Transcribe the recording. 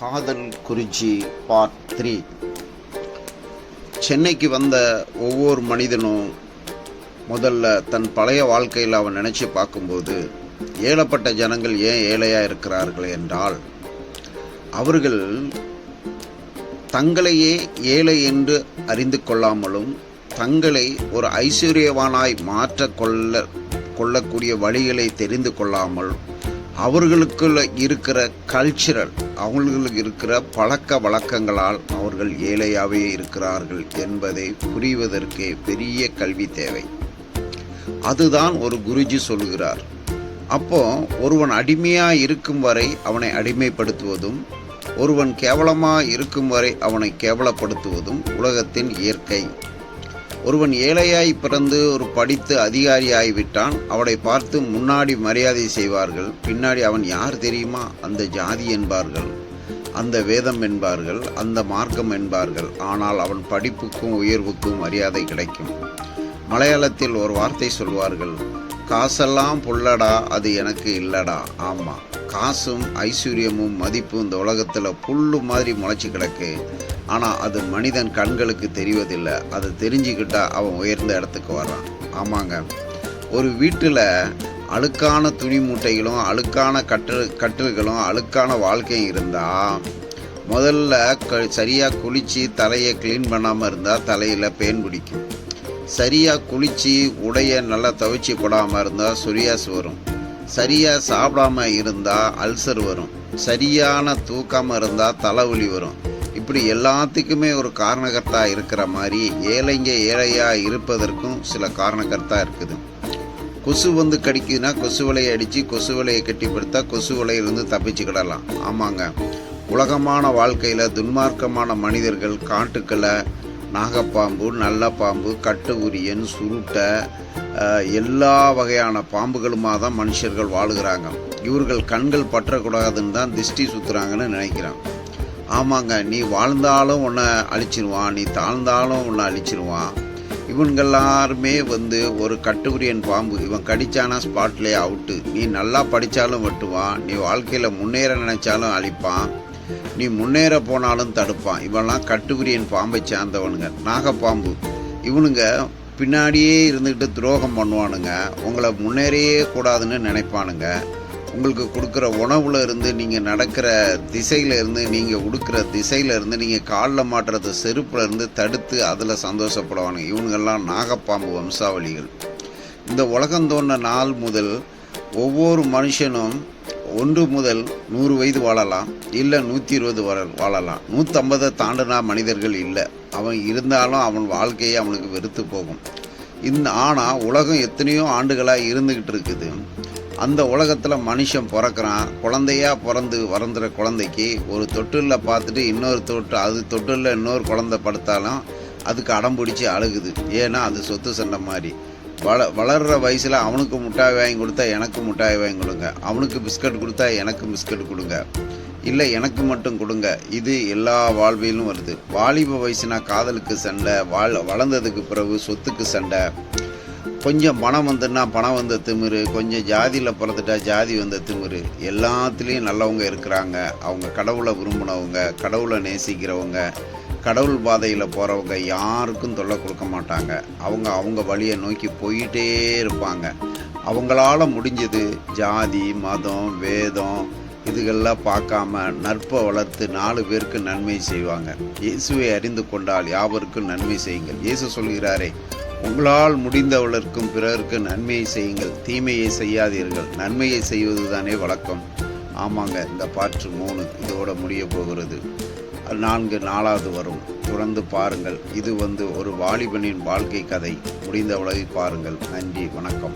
காதல் குறிச்சி part three சென்னைக்கு வந்த ஒவ்வொரு மனிதனும் முதல்ல தன் பழைய வாழ்க்கையில் அவன் நினச்சி பார்க்கும்போது ஏழப்பட்ட ஜனங்கள் ஏன் ஏழையாக இருக்கிறார்கள் என்றால் அவர்கள் தங்களையே ஏழை என்று அறிந்து கொள்ளாமலும் தங்களை ஒரு ஐஸ்வர்யவானாய் மாற்ற கொள்ள கொள்ளக்கூடிய வழிகளை தெரிந்து கொள்ளாமல் அவர்களுக்குள்ள இருக்கிற கல்ச்சுரல் அவர்களுக்கு இருக்கிற பழக்க வழக்கங்களால் அவர்கள் ஏழையாகவே இருக்கிறார்கள் என்பதை புரிவதற்கு பெரிய கல்வி தேவை. அதுதான் ஒரு குருஜி சொல்கிறார் அப்போ ஒருவன் அடிமையாக இருக்கும் வரை அவனை அடிமைப்படுத்துவதும் ஒருவன் கேவலமாக இருக்கும் வரை அவனை கேவலப்படுத்துவதும் உலகத்தின் இயற்கை. ஒருவன் ஏழையாய் பிறந்து ஒரு படித்து அதிகாரியாகி விட்டான் அவனை பார்த்து முன்னாடி மரியாதை செய்வார்கள். பின்னாடி அவன் யார் தெரியுமா? அந்த ஜாதி என்பார்கள். அந்த வேதம் என்பார்கள். அந்த மார்க்கம் என்பார்கள். ஆனால் அவன் படிப்புக்கும் உயர்வுக்கும் மரியாதை கிடைக்கும். மலையாளத்தில் ஒரு வார்த்தை சொல்வார்கள். காசெல்லாம் புல்லடா அது எனக்கு இல்லடா. ஆமாம் காசும் ஐஸ்வர்யமும் மதிப்பும் இந்த உலகத்தில் புல்லு மாதிரி முளைச்சி கிடக்கு. ஆனால் அது மனிதன் கண்களுக்கு தெரிவதில்லை. அதை தெரிஞ்சுக்கிட்டா அவன் உயர்ந்த இடத்துக்கு வர்றான். ஆமாங்க. ஒரு வீட்டில் அழுக்கான துணி மூட்டைகளும் அழுக்கான கட்டில் கட்டில்களும் அழுக்கான வாழ்க்கையும் இருந்தால் முதல்ல க சரியாக குளித்து தலையை க்ளீன் பண்ணாமல் இருந்தால் தலையில் பேன் பிடிக்கும். சரியாக குளித்து உடைய நல்லா துவைச்சி போடாமல் இருந்தால் சொரியாஸ் வரும். சரியாக சாப்பிடாம இருந்தால் அல்சர் வரும். சரியான தூக்காமல் இருந்தால் தலைவலி வரும். இப்படி எல்லாத்துக்குமே ஒரு காரணகர்த்தா இருக்கிற மாதிரி ஏழைங்க ஏழையாக இருப்பதற்கும் சில காரணகர்த்தா இருக்குது. கொசு வந்து கடிக்குதுன்னா கொசு வலையை அடித்து கொசு வலையை கட்டிப்படுத்தா கொசு வலையிலிருந்து தப்பிச்சுக்கிடலாம் ஆமாங்க. உலகமான வாழ்க்கையில் துன்மார்க்கமான மனிதர்கள் காட்டுக்களை நாகப்பாம்பு நல்ல பாம்பு கட்டு உரியன் சுருட்டை எல்லா வகையான பாம்புகளுமாக தான் மனுஷர்கள் வாழுகிறாங்க. இவர்கள் கண்கள் பற்றக்கூடாதுன்னு தான் திஷ்டி சுற்றுறாங்கன்னு நினைக்கிறான். ஆமாங்க நீ வாழ்ந்தாலும் உன்னை அழிச்சிருவான் நீ தாழ்ந்தாலும் உன்னை அழிச்சிருவான். இவங்க எல்லாருமே வந்து ஒரு கட்டுக்குரியன் பாம்பு. இவன் கடித்தானா ஸ்பாட்லேயே அவுட்டு. நீ நல்லா படித்தாலும் வெட்டுவான் நீ வாழ்க்கையில் முன்னேற நினைச்சாலும் அழிப்பான். நீ முன்னேற போனாலும் தடுப்பான். இவன்லாம் கட்டுக்குரியன் பாம்பை சார்ந்தவனுங்க நாகப்பாம்பு. இவனுங்க பின்னாடியே இருந்துக்கிட்டு துரோகம் பண்ணுவானுங்க உங்களை முன்னேறையே கூடாதுன்னு நினைப்பானுங்க. உங்களுக்கு கொடுக்குற உணவுல இருந்து நீங்கள் நடக்கிற திசையில இருந்து நீங்கள் உடுக்கிற திசையில இருந்து நீங்கள் காலில் மாட்டுறது செருப்புல இருந்து தடுத்து அதில் சந்தோஷப்படுவானுங்க. இவனுங்கெல்லாம் நாகப்பாம்பு வம்சாவளிகள். இந்த உலகம் தோன்ற நாள் முதல் ஒவ்வொரு மனுஷனும் ஒன்று முதல் நூறு வயது வாழலாம் இல்லை நூற்றி இருபது வர வாழலாம். நூற்றம்பதை தாண்டினா மனிதர்கள் இல்லை. அவன் இருந்தாலும் அவன் வாழ்க்கையே அவனுக்கு வெறுத்து போகும். இந்த ஆனால் உலகம் எத்தனையோ ஆண்டுகளாக இருந்துக்கிட்டு இருக்குது. அந்த உலகத்தில் மனுஷன் பிறக்கிறான். குழந்தையா பிறந்து வறந்துற குழந்தைக்கு ஒரு தொட்டிலில் பார்த்துட்டு இன்னொரு தொட்டு அது தொட்டிலில் இன்னொரு குழந்தை படுத்தாலும் அதுக்கு அடம் பிடிச்சி அழுகுது. ஏன்னா அது சொத்து சண்டை மாதிரி. வள வளர்கிற வயசில் அவனுக்கு மிட்டாய் வாங்கி கொடுத்தா எனக்கு மிட்டாய் வாங்கி கொடுங்க. அவனுக்கு பிஸ்கட் கொடுத்தா எனக்கு பிஸ்கட் கொடுங்க. இல்லை எனக்கு மட்டும் கொடுங்க. இது எல்லா வாழ்விலும் வருது. வாலிப வயசுனா காதலுக்கு சண்டை வாழ் வளர்ந்ததுக்கு பிறகு சொத்துக்கு சண்டை. கொஞ்சம் பணம் வந்துன்னா பணம் வந்த திமிரு கொஞ்சம் ஜாதியில் பிறந்துட்டா ஜாதி வந்த திமிரு. எல்லாத்துலேயும் நல்லவங்க இருக்கிறாங்க. அவங்க கடவுளை விரும்பினவங்க கடவுளை நேசிக்கிறவங்க கடவுள் பாதையில் போகிறவங்க யாருக்கும் தொல்லை கொடுக்க மாட்டாங்க. அவங்க அவங்க வழியை நோக்கி போயிட்டே இருப்பாங்க. அவங்களால முடிஞ்சது ஜாதி மதம் வேதம் இதுகெல்லாம் பார்க்காம நற்பை வளர்த்து நாலு பேருக்கு நன்மை செய்வாங்க. இயேசுவை அறிந்து கொண்டால் யாவருக்கும் நன்மை செய்யுங்கள். இயேசு சொல்கிறாரே உங்களால் முடிந்தவளர்க்கும் பிறருக்கு நன்மையை செய்யுங்கள். தீமையை செய்யாதீர்கள். நன்மையை செய்வது தானே வழக்கம். ஆமாங்க இந்த பாற்று மூணு இதோட முடிய போகிறது. நான்கு நாலாவது வரும். தொடர்ந்து பாருங்கள். இது வந்து ஒரு வாலிபனின் வாழ்க்கை கதை. முடிந்தவளை பாருங்கள். நன்றி வணக்கம்.